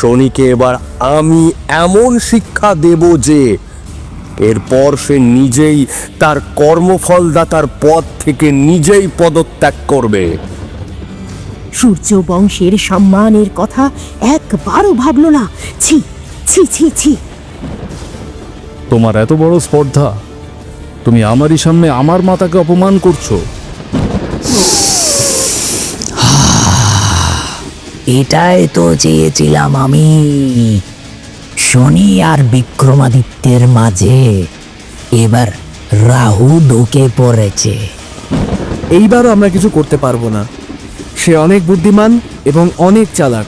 শনিকে এবার আমি এমন শিক্ষা দেব যে এরপর সে নিজেই তার কর্মফলদাতার পদ থেকে নিজেই পদত্যাগ করবে। সূর্য বংশের সম্মানের কথা একবারও ভাবলো না। ছি ছি ছি ছি। তোমার এত বড় স্পর্ধা তুমি আমারই সামনে আমার মাতাকে অপমান করছ। এটাই তো চেয়েছিলাম আমি। শনি আর বিক্রমাদিত্যের মাঝে এবার রাহু ঢুকে পড়েছে। এইবারও আমরা কিছু করতে পারব না। সে অনেক বুদ্ধিমান এবং অনেক চালাক।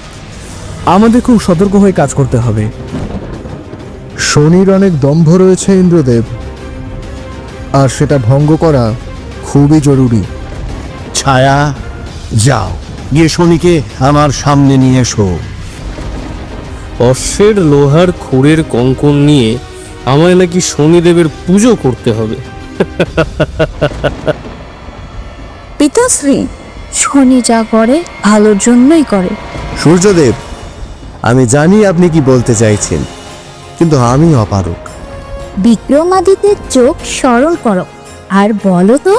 আমাদের খুব সতর্ক হয়ে কাজ করতে হবে। শনির অনেক দম্ভ রয়েছে ইন্দ্রদেব। আর সেটা ভঙ্গ করা খুবই জরুরি। ছায়া যাও। গিয়ে শনিকে আমার সামনে নিয়ে এসো। অশ্বের লোহার খুরের কঙ্কন নিয়ে আমায় নাকি শনিদেবের পুজো করতে হবে। পিতাশ্রী শনি যা করে ভালোর জন্যই করে। সূর্যদেব আমি জানি আপনি কি বলতে চাইছেন কিন্তু আমি অপারক বিক্রমাদিত্যের চোখ সরল করো আর বলো তো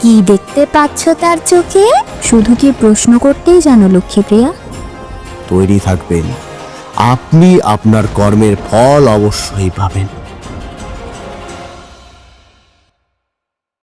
কি দেখতে পাচ্ছ তার চোখে? শুধু কি প্রশ্ন করতেই জানো, লক্ষ্মীপ্রিয়া? তৈরি থাকবেন। আপনি আপনার কর্মের ফল অবশ্যই পাবেন।